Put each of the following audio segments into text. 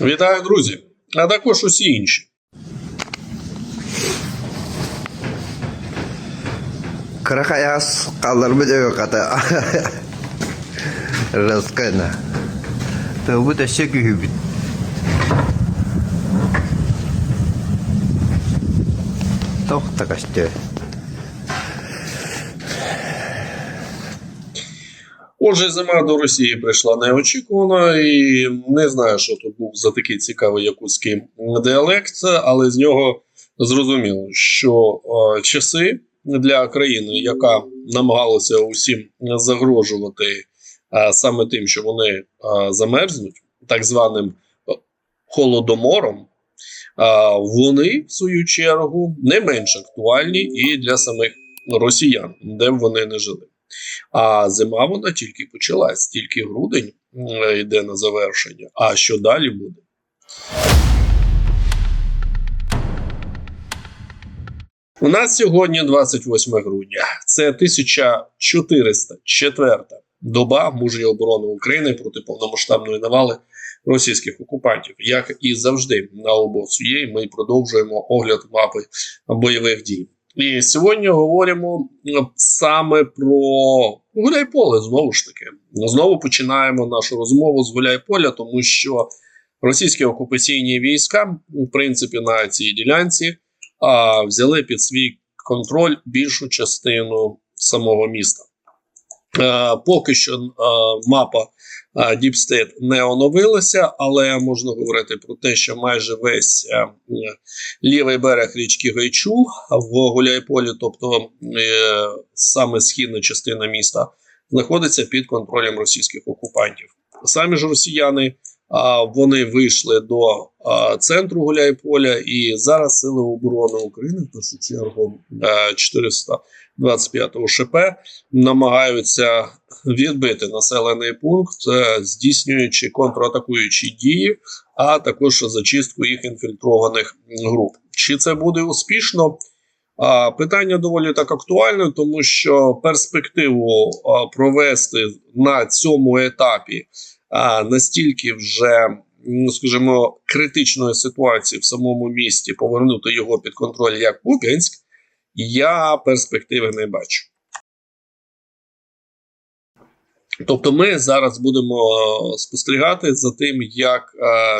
Вітаю, друзі! А також усі інші. Крахаяс қалдырмын өй қата. Раскана. Тәубі да шекі Отже, зима до Росії прийшла неочікувано, і не знаю, що тут був за такий цікавий якутський діалект, але з нього зрозуміло, що е, часи для країни, яка намагалася усім загрожувати е, саме тим, що вони е, замерзнуть, так званим е, холодомором, е, вони в свою чергу не менш актуальні і для самих росіян, де б вони не жили. А зима вона тільки почалась, тільки грудень йде на завершення. А що далі буде? У нас сьогодні 28 грудня. Це 1404 доба мужньої оборони України проти повномасштабної навали російських окупантів. Як і завжди, на обоцю є, ми продовжуємо огляд мапи бойових дій. І сьогодні говоримо саме про Гуляйполе. Знову ж таки, знову починаємо нашу розмову з Гуляйполя, тому що російські окупаційні війська, в принципі, на цій ділянці а, взяли під свій контроль більшу частину самого міста. Е, поки що е, мапа е, State не оновилася, але можна говорити про те, що майже весь е, лівий берег річки Гайчу в Гуляйполі, тобто е, саме східна частина міста, знаходиться під контролем російських окупантів. Самі ж росіяни вони вийшли до центру Гуляйполя, і зараз Сили оборони України, в першу чергу е, 425-го ШП, намагаються відбити населений пункт, е, здійснюючи контратакуючі дії, а також зачистку їх інфільтрованих груп. Чи це буде успішно? Питання доволі так актуальне, тому що перспективу провести на цьому етапі настільки вже, ну, скажімо, критичної ситуації в самому місті, повернути його під контроль як Куп'янськ, я перспективи не бачу. Тобто ми зараз будемо е, спостерігати за тим, як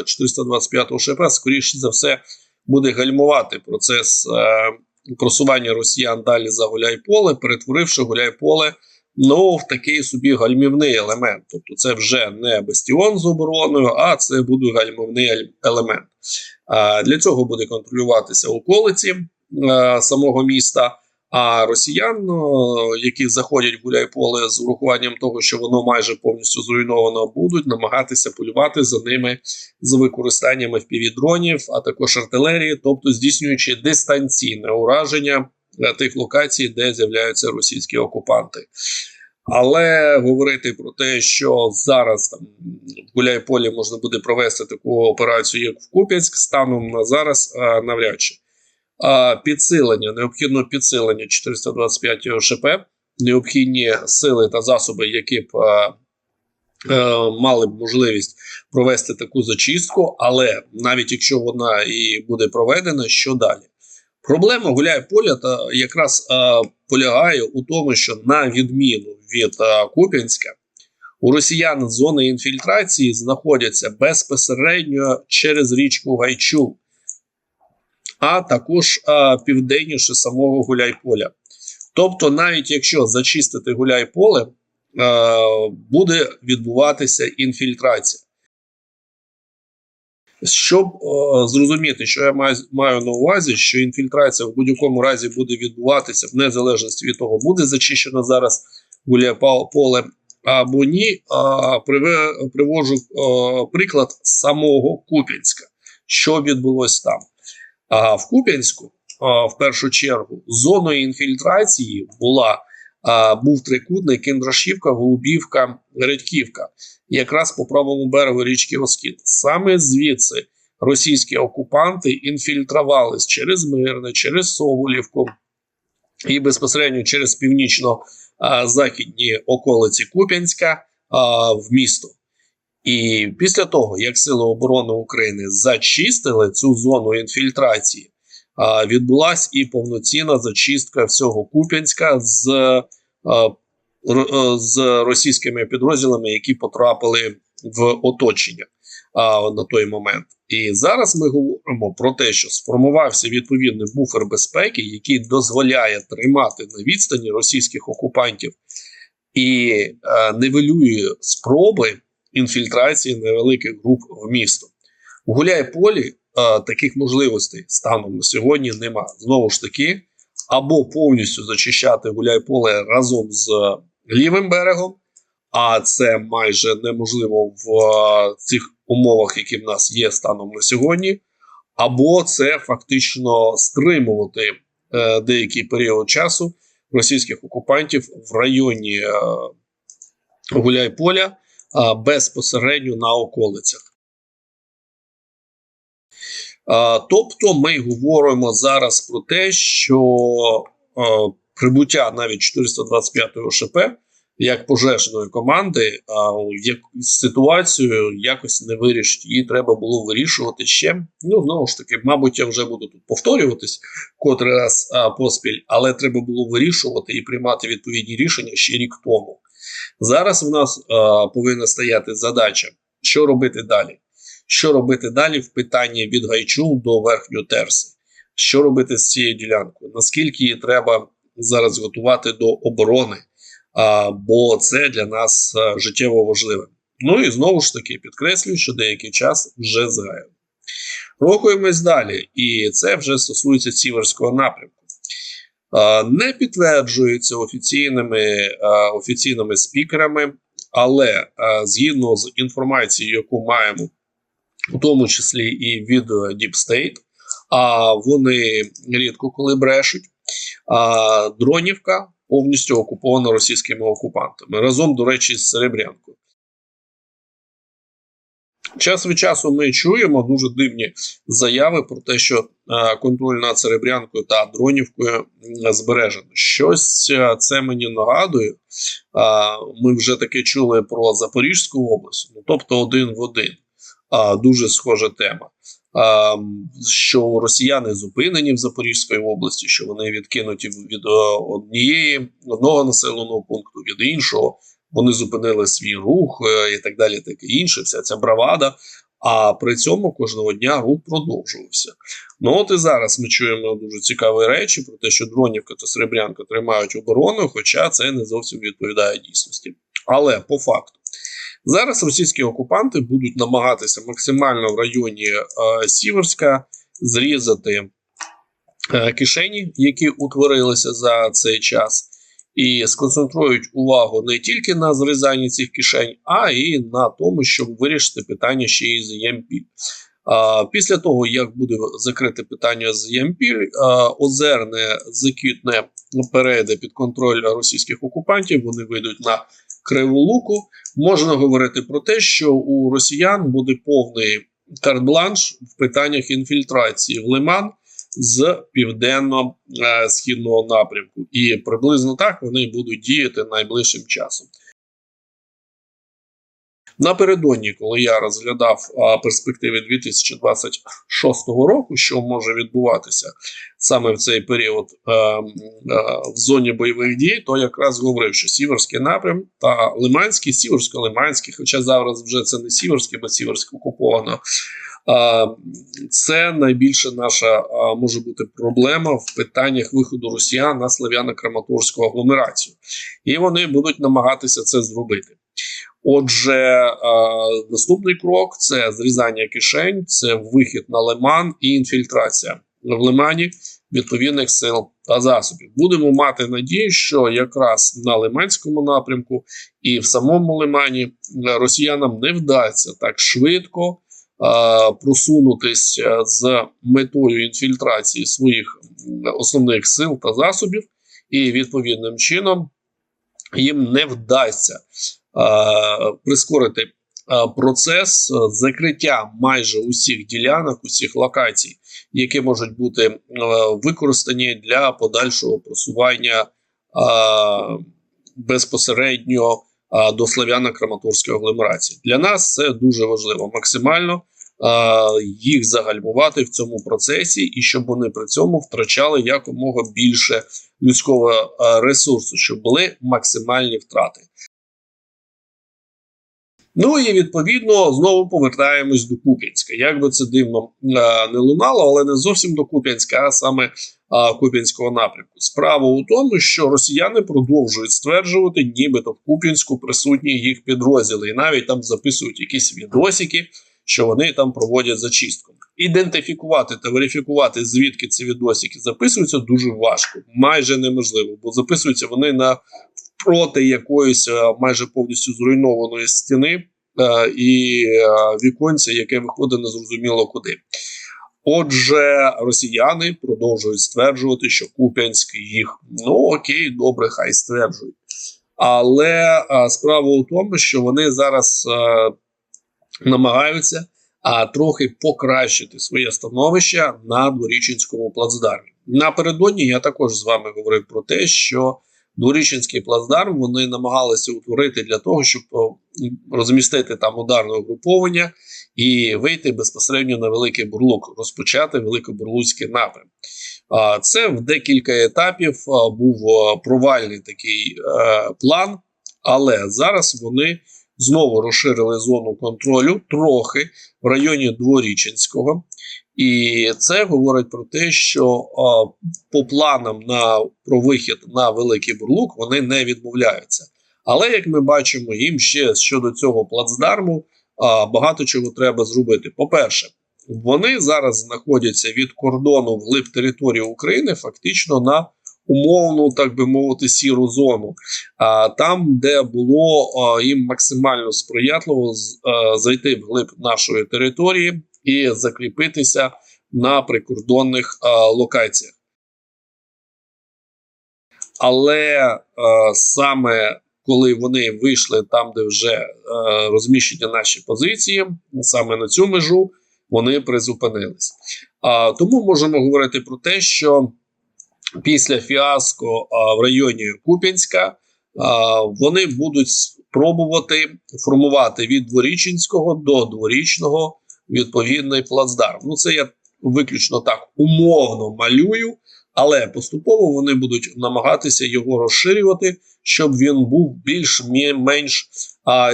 е, 425 ШП, скоріше за все, буде гальмувати процес е, просування росіян далі за Гуляйполе, перетворивши Гуляйполе ну, в такий собі гальмівний елемент. Тобто, це вже не бастіон з обороною, а це буде гальмівний елемент. Для цього буде контролюватися околиці е, самого міста. А росіян, які заходять в Гуляйполе з урахуванням того, що воно майже повністю зруйновано, будуть намагатися полювати за ними з використанням FPV-дронів, а також артилерії, тобто здійснюючи дистанційне ураження е, тих локацій, де з'являються російські окупанти. Але говорити про те, що зараз там в Гуляйполі можна буде провести таку операцію, як в Куп'янськ, станом на зараз е, навряд чи. А, підсилення, необхідно підсилення 425 ШП, необхідні сили та засоби, які б е, мали б можливість провести таку зачистку, але навіть якщо вона і буде проведена, що далі? Проблема гуляє поля та якраз е, полягає у тому, що на відміну від е, Куп'янська, у росіян зони інфільтрації знаходяться безпосередньо через річку Гайчу а також а, південніше самого Гуляйполя. Тобто, навіть якщо зачистити Гуляйполе, е, буде відбуватися інфільтрація. Щоб е, зрозуміти, що я маю, маю на увазі, що інфільтрація в будь-якому разі буде відбуватися в незалежності від того, буде зачищено зараз Гуляйполе або ні, а, привожу е, приклад самого Куп'янська, що відбулось там. А в Куп'янську, в першу чергу, зоною інфільтрації була був трикутник Кіндрашівка, Голубівка, Редьківка, якраз по правому берегу річки Оскіт. Саме звідси російські окупанти інфільтрувались через Мирне, через Соболівку і безпосередньо через північно-західні околиці Куп'янська в місто. І після того, як Сили оборони України зачистили цю зону інфільтрації, а, відбулась і повноцінна зачистка всього Куп'янська з, з російськими підрозділами, які потрапили в оточення на той момент. І зараз ми говоримо про те, що сформувався відповідний буфер безпеки, який дозволяє тримати на відстані російських окупантів і нивелює спроби інфільтрації невеликих груп в місто. В Гуляйполі е, таких можливостей станом на сьогодні нема. Знову ж таки, або повністю зачищати Гуляйполе разом з лівим берегом, а це майже неможливо в е, цих умовах, які в нас є станом на сьогодні, або це фактично стримувати е, деякий період часу російських окупантів в районі е, Гуляйполя е, безпосередньо на околицях. Тобто ми говоримо зараз про те, що прибуття навіть 425-го ШП як пожежної команди, як ситуацію якось не вирішить. Її треба було вирішувати ще. Ну знову ж таки, мабуть, я вже буду тут повторюватись котрий раз поспіль, але треба було вирішувати і приймати відповідні рішення ще рік тому. Зараз в нас а, повинна стояти задача, що робити далі. Що робити далі в питанні від Гайчул до Верхньої Терси? Що робити з цією ділянкою? Наскільки її треба зараз готувати до оборони? а, бо це для нас а, життєво важливе. Ну і знову ж таки підкреслюю, що деякий час вже згаяв. Рухаємось далі, і це вже стосується сіверського напрямку. Не підтверджується офіційними, офіційними спікерами, але згідно з інформацією, яку маємо, у тому числі і від е, Deep State, а вони рідко коли брешуть. Дронівка повністю окупована російськими окупантами разом, до речі, з Серебрянкою. Час від часу ми чуємо дуже дивні заяви про те, що е, контроль над Серебрянкою та Дронівкою збережено. Щось е, це мені нагадує. Ми вже таке чули про Запорізьку область, ну тобто один в один. Дуже схожа тема. Що росіяни зупинені в Запорізькій області, що вони відкинуті від е, однієї одного населеного пункту від іншого. Вони зупинили свій рух е, і так далі, таке інше, вся ця бравада. А при цьому кожного дня рух продовжувався. Ну от і зараз ми чуємо дуже цікаві речі про те, що Дронівка та Серебрянка тримають оборону, хоча це не зовсім відповідає дійсності. Але по факту, зараз російські окупанти будуть намагатися максимально в районі е, Сіверська зрізати е, кишені, які утворилися за цей час і сконцентрують увагу не тільки на зрізанні цих кишень, а і на тому, щоб вирішити питання ще й з. А, після того, як буде закрите питання з Ямпіль, Озерне заквітне перейде під контроль російських окупантів. Вони вийдуть на Криву Луку. Можна говорити про те, що у росіян буде повний карт-бланш в питаннях інфільтрації в Лиман з південно-східного напрямку, і приблизно так вони будуть діяти найближчим часом. Напередодні, коли я розглядав перспективи 2026 року, що може відбуватися саме в цей період е, е, в зоні бойових дій, то якраз говорив, що Сіверський напрям та Лиманський, Сіверсько-Лиманський, хоча зараз вже це не Сіверський, бо Сіверськ окуповано. Це найбільше наша може бути проблема в питаннях виходу Росіян на Слов'яно-Краматорську агломерацію, і вони будуть намагатися це зробити. Отже, е, наступний крок це зрізання кишень, це вихід на лиман і інфільтрація в лимані відповідних сил та засобів. Будемо мати надію, що якраз на лиманському напрямку і в самому лимані е, росіянам не вдасться так швидко е, просунутись е, з метою інфільтрації своїх основних сил та засобів, і відповідним чином їм не вдасться прискорити е, процес е, закриття майже усіх ділянок, усіх локацій, які можуть бути е, використані для подальшого просування е, безпосередньо до Слов'яно-Краматорської агломерації. Для нас це дуже важливо максимально їх загальмувати в цьому процесі, і щоб вони при цьому втрачали якомога більше людського ресурсу, щоб були максимальні втрати. Ну і відповідно знову повертаємось до Куп'янська. Як би це дивно а, не лунало, але не зовсім до Куп'янська, а саме а, Куп'янського напрямку. Справа у тому, що росіяни продовжують стверджувати, нібито в Куп'янську присутні їх підрозділи, і навіть там записують якісь відосики, що вони там проводять зачистку. Ідентифікувати та верифікувати, звідки ці відосики записуються, дуже важко, майже неможливо, бо записуються вони на проти якоїсь е, майже повністю зруйнованої стіни е, і е, віконця, яке виходить незрозуміло куди. Отже, росіяни продовжують стверджувати, що Куп'янськ їх ну окей, добре, хай стверджують. Але а, справа у тому, що вони зараз а, намагаються а, трохи покращити своє становище на дворічинському плацдармі. Напередодні я також з вами говорив про те, що Дворічинський плацдарм вони намагалися утворити для того, щоб розмістити там ударне угруповання і вийти безпосередньо на Великий Бурлук, розпочати Великобурлуцький напрям. Це в декілька етапів був провальний такий е, план, але зараз вони знову розширили зону контролю трохи в районі Дворічинського. І це говорить про те, що а, по планам на про вихід на Великий Бурлук вони не відмовляються. Але як ми бачимо, їм ще щодо цього плацдарму а, багато чого треба зробити. По-перше, вони зараз знаходяться від кордону вглиб території України, фактично на умовну, так би мовити, сіру зону. А там, де було їм максимально сприятливо зайти вглиб нашої території і закріпитися на прикордонних локаціях. Але саме коли вони вийшли там, де вже розміщені наші позиції, саме на цю межу вони призупинились. А, тому можемо говорити про те, що після фіаско в районі Куп'янська вони будуть спробувати формувати від дворічинського до дворічного відповідний плацдарм. Ну, це я виключно так умовно малюю, але поступово вони будуть намагатися його розширювати, щоб він був більш-менш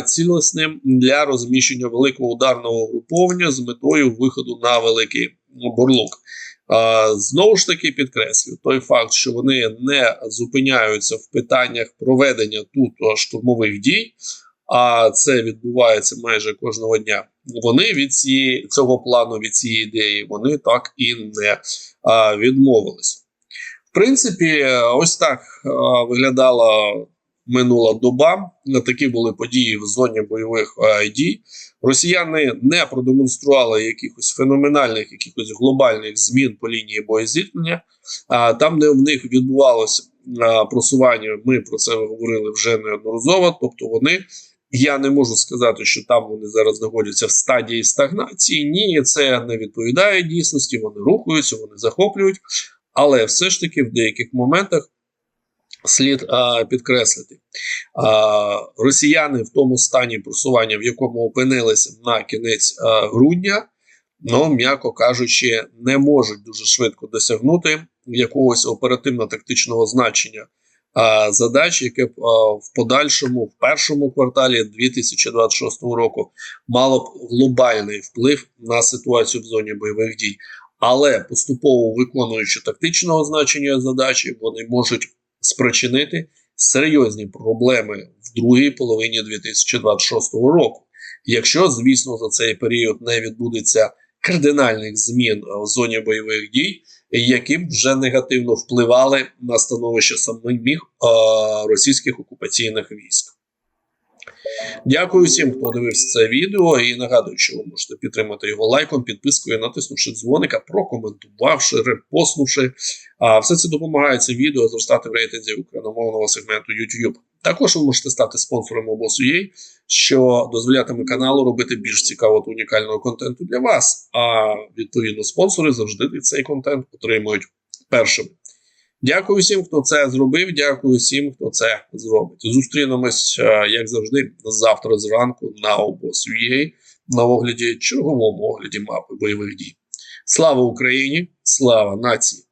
цілісним для розміщення великого ударного угруповання з метою виходу на великий бурлук. Знову ж таки підкреслю той факт, що вони не зупиняються в питаннях проведення тут штурмових дій, а це відбувається майже кожного дня. Вони від цієї цього плану, від цієї ідеї, вони так і не а, відмовились. В принципі, ось так а, виглядала минула доба. Такі були події в зоні бойових а, дій. Росіяни не продемонстрували якихось феноменальних, якихось глобальних змін по лінії боєзіткнення. А там, де в них відбувалося просування, ми про це говорили вже неодноразово. Тобто, вони я не можу сказати, що там вони зараз знаходяться в стадії стагнації. Ні, це не відповідає дійсності. Вони рухаються, вони захоплюють, але все ж таки в деяких моментах слід а, підкреслити. А, росіяни в тому стані просування, в якому опинилися на кінець а, грудня, ну, м'яко кажучи, не можуть дуже швидко досягнути якогось оперативно-тактичного значення а, задач, яке б а, в подальшому, в першому кварталі 2026 року мало б глобальний вплив на ситуацію в зоні бойових дій. Але поступово виконуючи тактичного значення задачі, вони можуть спричинити серйозні проблеми в другій половині 2026 року. Якщо, звісно, за цей період не відбудеться кардинальних змін е, в зоні бойових дій, які б вже негативно впливали на становище самих е, російських окупаційних військ. Дякую всім, хто дивився це відео. І нагадую, що ви можете підтримати його лайком, підпискою, натиснувши дзвоника, прокоментувавши, репостнувши. А все це допомагає це відео зростати в рейтинзі україномовного сегменту YouTube. Також ви можете стати спонсором обосу.ua, що дозволятиме каналу робити більш цікавого та унікального контенту для вас. А відповідно, спонсори завжди цей контент отримують першими. Дякую всім, хто це зробив. Дякую всім, хто це зробить. Зустрінемось, е, як завжди, завтра зранку на обос.ua на огляді черговому огляді мапи бойових дій. Слава Україні! Слава нації!